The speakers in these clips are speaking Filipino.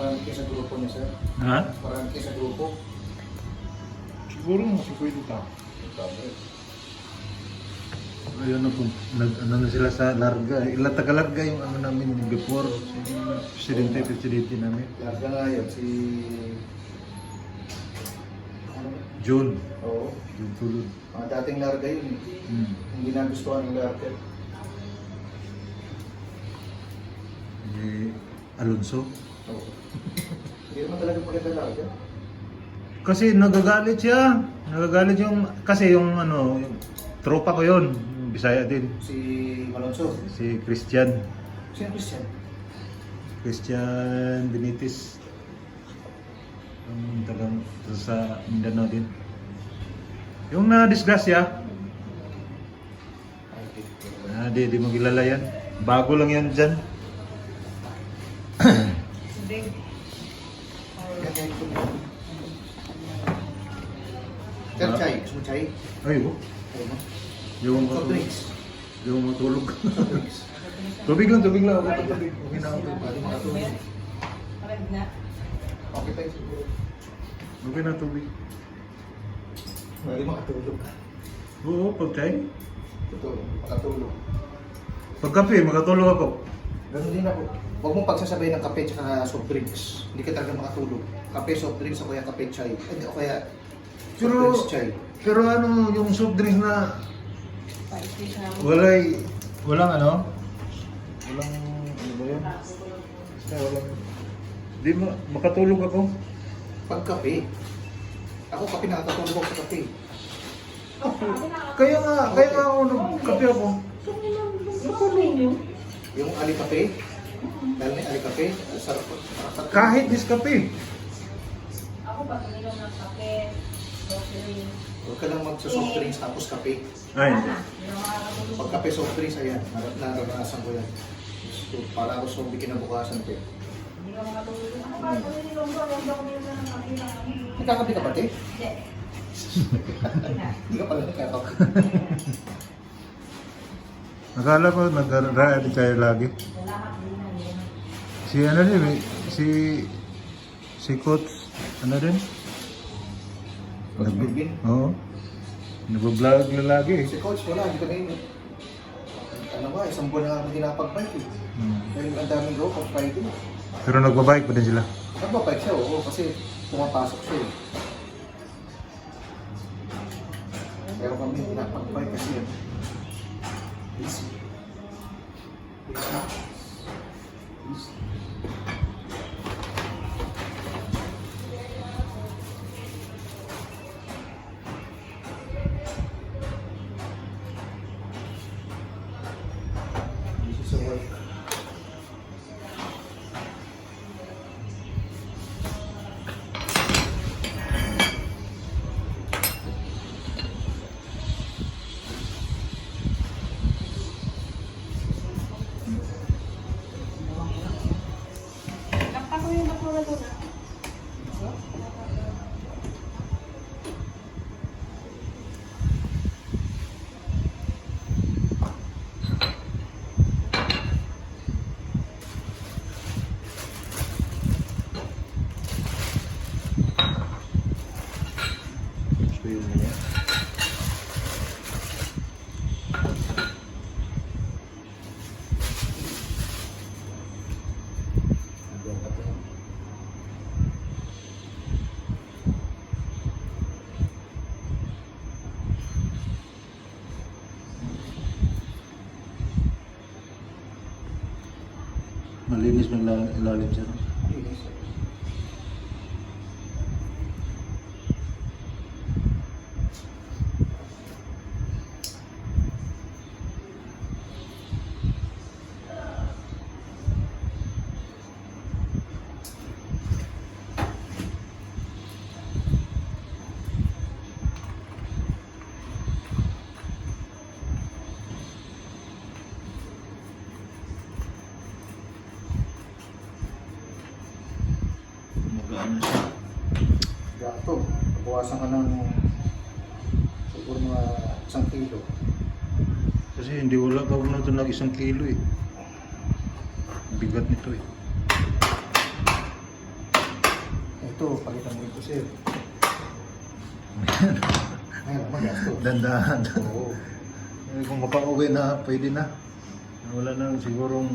Marami kayo sa grupo niya, sir. Ha? Marami kayo sa grupo. Siguro mo, si Kuya Dita. Ayun na po, nag, ano na sila sa larga. Ilang taga-larga yung ano namin before. Presidente, presidente namin. Larga nga yun, si... Ano? June. Oo. June tulod. Mga dating larga yun eh. Hmm. Hindi nagustuhan ng larga. Eh, Alonso. Oo. Hindi naman talaga maganda larga. Kasi nagagalit siya. Nagagalit yung, kasi yung ano, yung tropa ko yun. yung Bisaya din. Si Malonzo. Si Christian. Sino Christian? Christian Benitez. Ang tagang sa Mindanao din. Yung na-disgrasya, Ay, ah, di, di mo kilala yan. Bago lang yan dyan. Sir, chai. Gusto mo chai? Ay, oh. Ayun mo. Yung Soft drinks. Yung matulog. Soft drinks. tubig lang, tubig lang. Okay, tubig. Okay na ako. Makatulog. Okay tayo siguro. Okay na tubig. Pwede makatulog. Oo, pagkay. Totoo, makatulog. Pagkape, makatulog ako. Ganun din ako. Huwag mong pagsasabay ng kape at soft drinks. Hindi ka talaga makatulog. Kape, soft drinks, o kaya kape, chai. Hindi, o kaya soft Pero, drinks, chai. pero ano, yung soft drinks na walay, walang ano? Walang, ano ba yun? Basta walang, di ma, makatulog ako. Pag kape, ako kape nakakatulog ako sa kape. Kaya nga, kaya nga ako nagkape ako. Yung ali kape, dahil may ali kape, sarap po. Sarap- Kahit Nescafe. Ako pag uminom ng kape, coffee, Huwag ka lang magsa-soft drinks tapos kape. Ay, hindi. Pag kape, soft drinks, ayan, nar- naranasan ko yan. So, para ako zombie kinabukasan ko. Hindi ka makatulog. Ako pa, pag uminom ko, huwag ako uminom ng kape kami. Nagkakape ka ba, te? Hindi. Hindi ka pala nagkakape. akala ko nag-ride kayo lagi. Yun. Si ano din, eh, si, si Coach, ano din? Coach Melvin? Oo. Nag-vlog na lagi. Si coach, wala, kami yun. Ano ba, isang buwan na kami dinapag-bike eh. Hmm. Dahil ang daming go pag Friday. Pero nagbabike pa din sila. Nagpa-bike siya, oo, kasi pumapasok siya eh. Pero kami dinapag-bike kasi yan. Bismillah. Ko yung Malinis ng ila- ilalim siya. no? Linis. Magaan na siya. Gato. Nabawasan ka ng siguro mga isang kilo. Kasi hindi wala pa na ito ng isang kilo eh. Bigat nito eh. Ito, pakita mo ito, sir. Ayun, magastos. Dandahan. Oo. Eh, Kung makauwi na, pwede na. Wala na sigurong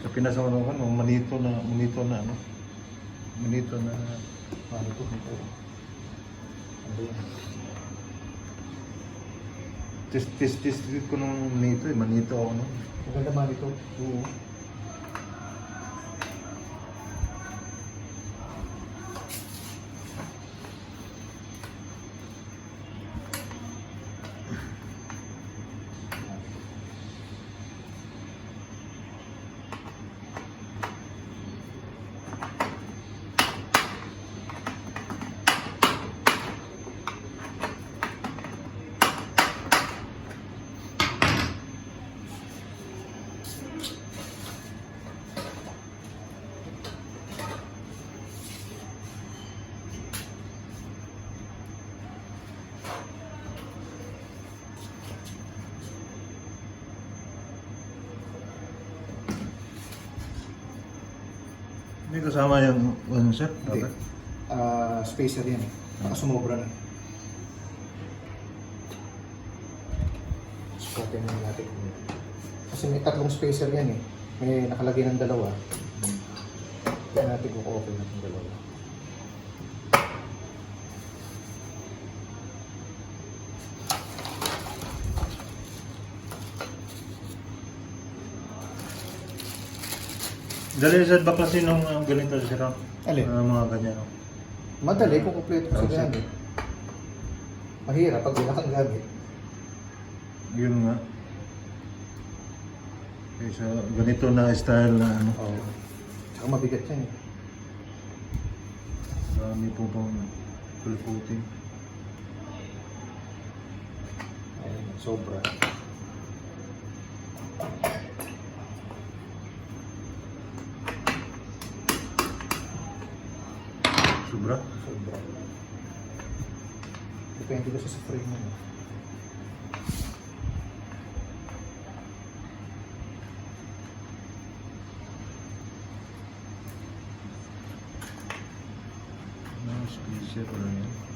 sa Pinas ako naman, no, manito na, manito na, ano, manito na, Ano ito? Ano yan? test, test, test ko nung manito eh, manito ako, no. Maganda man ito. Oo. Kasama yung, ano sir? Hindi. Bakit? Ah, spacer yan. Baka sumobra na. Sukatin mo natin. Kasi may tatlong spacer yan eh. May nakalagay ng dalawa. Kaya natin kung okay na itong dalawa. Dali sa ba kasi nung uh, ganito sir? ah? Alin? Ah, mga ganyan, no? Madali kung kumpleto sa Oh, gamit. Mahirap pag wala kang gamit. Yun nga. Okay, so, ganito na style na ano. Oo. Tsaka mabigat yan eh. Marami po pang full coating. Ayun, sobra. Sobra. Sobra. Depende kasi sa frame mo. eh. Ano, squeezer wala yan.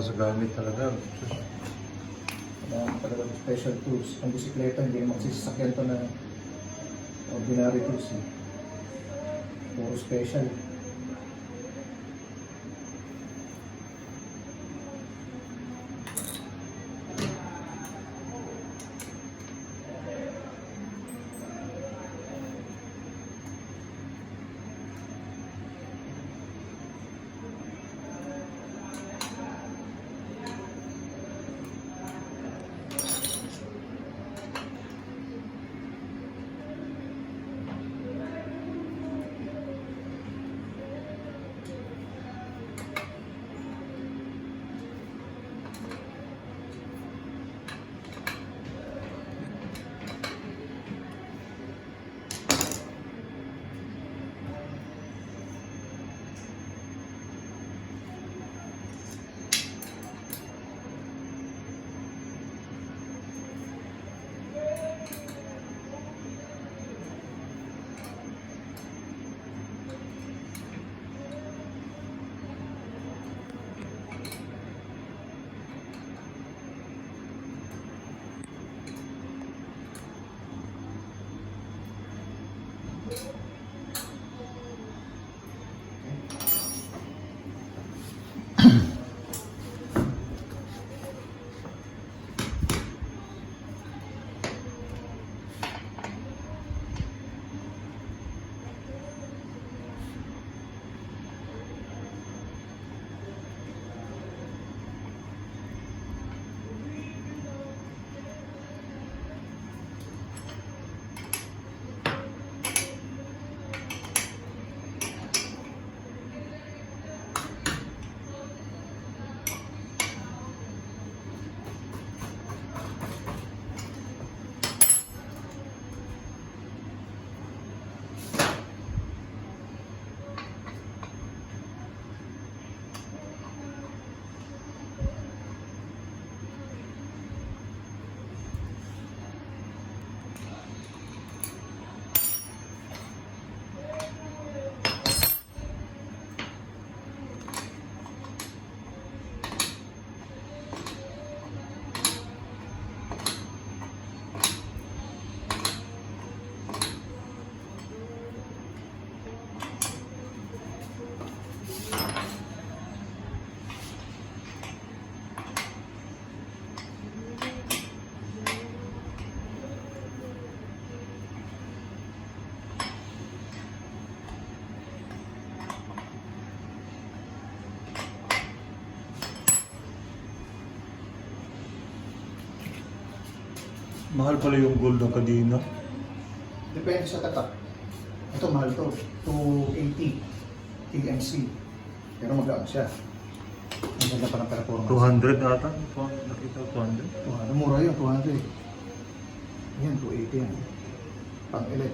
Ko sa gamit talaga. Kailangan talaga ng special tools. Ang bisikleta, hindi naman to na ordinary tools. Eh. Puro special. Mahal pala yung gold ng kadina. Depende sa tatak. Ito mahal to. 280 TMC. Pero magaan siya. Ang ganda pa ng performance. 200 ata. Nakita ko 200. 200. Mura yun, 200. Yan, 280 yan. Pang 11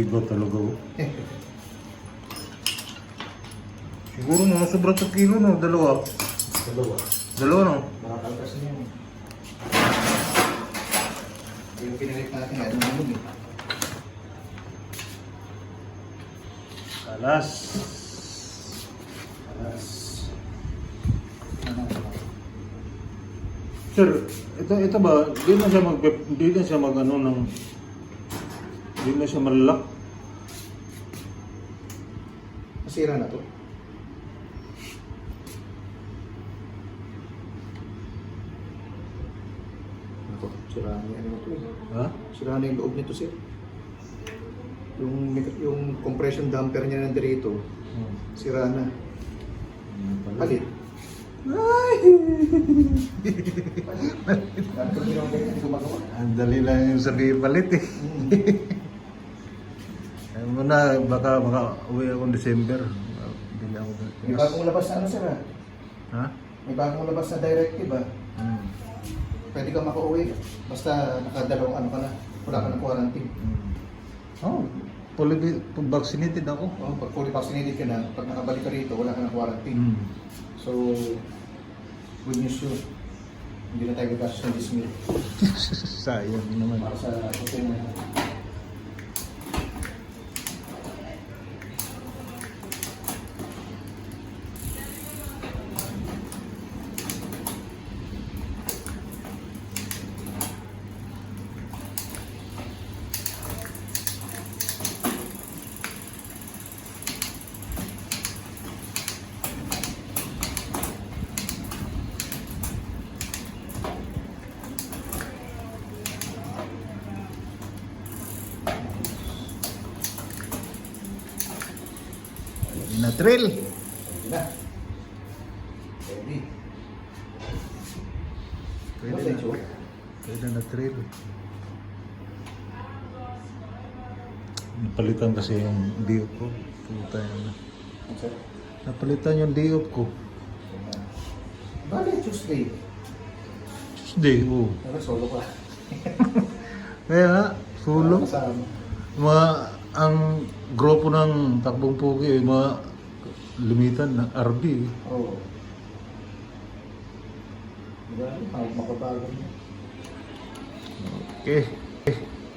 Bigo talaga oh. Siguro mga sobrang 2 kilo no, dalawa. Dalawa. Dalawa no. Makakalpas niya yun. Yung pinalit natin, ano naman eh. Alas. Alas. Sir, ito ito ba, di na siya mag di na siya mag ano ng di na siya malak. Masira na to. Ito, sira na yung ano to eh. Ha? Sira na yung loob nito sir. Yung, yung compression damper niya nandito, Hmm. sira na. Pala. Palit. Hindi. Ang dali lang yung sabihin palit eh. Na, baka, baka uwi ako December. Hindi na ako. May bagong labas na ano sir ha? Ha? May bagong labas na directive ha? Hmm. Pwede ka makauwi. Basta nakadalawang ano ka na. Wala ka ng quarantine. Hmm. Oh, fully vaccinated ako. Oh, pag fully vaccinated ka na, pag nakabalik ka rito, wala ka ng quarantine. Hmm. So, good news yun. Hindi na tayo gagastos ng dismil Sayang naman. para sa hotel na yun. Na trail. Pwede na. Pwede. Na. na. Na trail. Napalitan kasi yung diop ko. Puta yan. Ang sir. Napalitan yung diop ko. Bale, Tuesday. Tuesday, oo. Pero solo ka. Kaya nga. Kasama. Mga, ang grupo ng takbong pugi, yung mga limitan ng RB. Oo. Diba? Makabago niya. Okay.